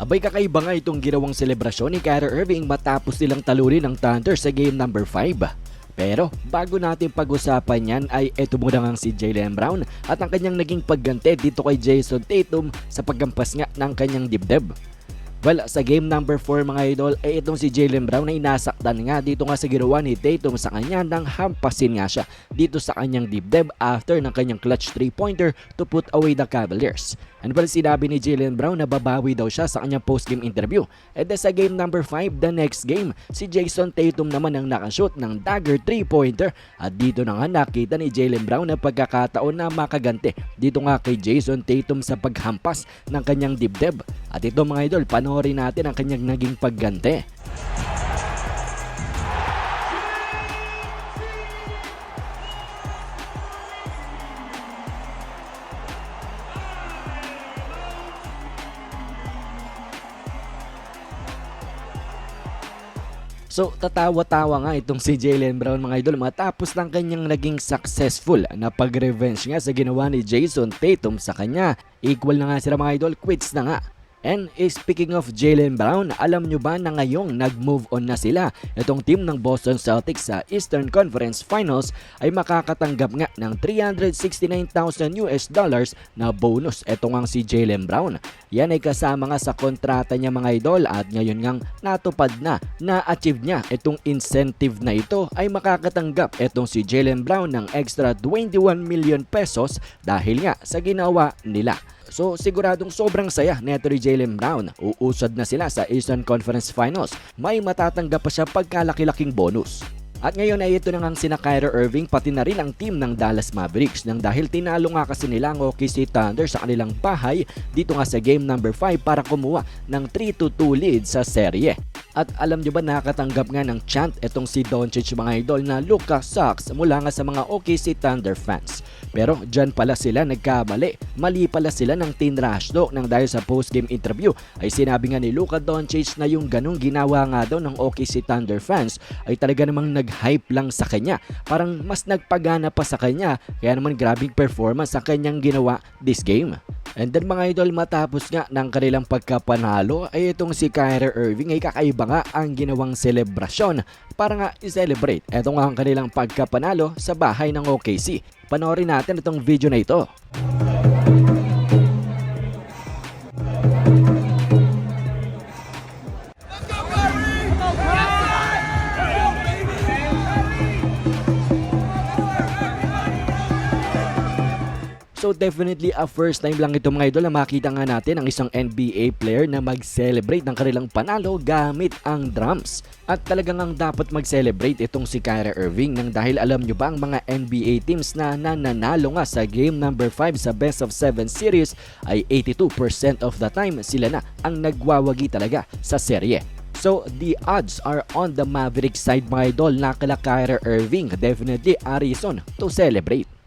Abay kakaiba nga itong ginawang selebrasyon ni Kyrie Irving matapos nilang talurin ng Thunder sa game number 5. Pero bago natin pag-usapan yan ay eto muna nga si Jaylen Brown at ang kanyang naging pagganti dito kay Jason Tatum sa paggampas nga ng kanyang dibdib. Well, sa game number 4 mga idol, ay itong si Jaylen Brown ay nasaktan nga dito nga sa ginawa ni Tatum sa kanya nang hampasin nga siya dito sa kanyang dibdib after ng kanyang clutch 3-pointer to put away the Cavaliers. And well, sinabi ni Jaylen Brown na babawi daw siya sa kanyang post-game interview. Then sa game number 5, the next game, si Jason Tatum naman ang nakashoot ng dagger 3-pointer at dito na nga nakita ni Jaylen Brown na pagkakataon na makaganti dito nga kay Jason Tatum sa paghampas ng kanyang dibdib. At ito mga idol, panoorin natin ang kanyang naging pagganti. So tatawa-tawa nga itong si Jaylen Brown mga idol matapos ng kanyang naging successful na pag-revenge nga sa ginawa ni Jason Tatum sa kanya. Equal na nga sila mga idol, quits na nga. And eh, speaking of Jaylen Brown, alam nyo ba na ngayong nag-move on na sila? Itong team ng Boston Celtics sa Eastern Conference Finals ay makakatanggap nga ng 369,000 US dollars na bonus. Ito nga si Jaylen Brown. Yan ay kasama nga sa kontrata niya mga idol at ngayon ngang natupad na na-achieve niya itong incentive na ito ay makakatanggap itong si Jaylen Brown ng extra 21 million pesos dahil nga sa ginawa nila. So siguradong sobrang saya ni ni Jaylen Brown. Uusad na sila sa Eastern Conference Finals. May matatanggap pa siya pagkalaki-laking bonus. At ngayon ay ito na nga sina Kyrie Irving pati na rin ang team ng Dallas Mavericks nang dahil tinalo nga kasi nila ang OKC Thunder sa kanilang bahay dito nga sa game number 5 para kumuha ng 3-2 lead sa serye. At alam nyo ba nakakatanggap nga ng chant itong si Doncic mga idol na Luka sucks mula nga sa mga OKC Thunder fans. Pero dyan pala sila nagkamali. Mali pala sila ng tinrash talk nang dahil sa post-game interview ay sinabi nga ni Luka Doncic na yung ganong ginawa nga daw ng OKC Thunder fans ay talaga namang nag-hype lang sa kanya. Parang mas nagpagana pa sa kanya kaya naman grabing performance ang kanyang ginawa this game. And then mga idol matapos nga ng kanilang pagkapanalo ay itong si Kyrie Irving ay kakaiba nga ang ginawang selebrasyon para nga i-celebrate. Ito nga ang kanilang pagkapanalo sa bahay ng OKC. Panoorin natin itong video na ito. Definitely a first time lang ito mga idol na makita nga natin ang isang NBA player na mag-celebrate ng kanilang panalo gamit ang drums. At talagang ang dapat mag-celebrate itong si Kyrie Irving nang dahil alam nyo ba ang mga NBA teams na nananalo nga sa game number 5 sa best of 7 series ay 82% of the time sila na ang nagwawagi talaga sa serye. So, the odds are on the Maverick side mga idol na kala Kyrie Irving. Definitely a reason to celebrate.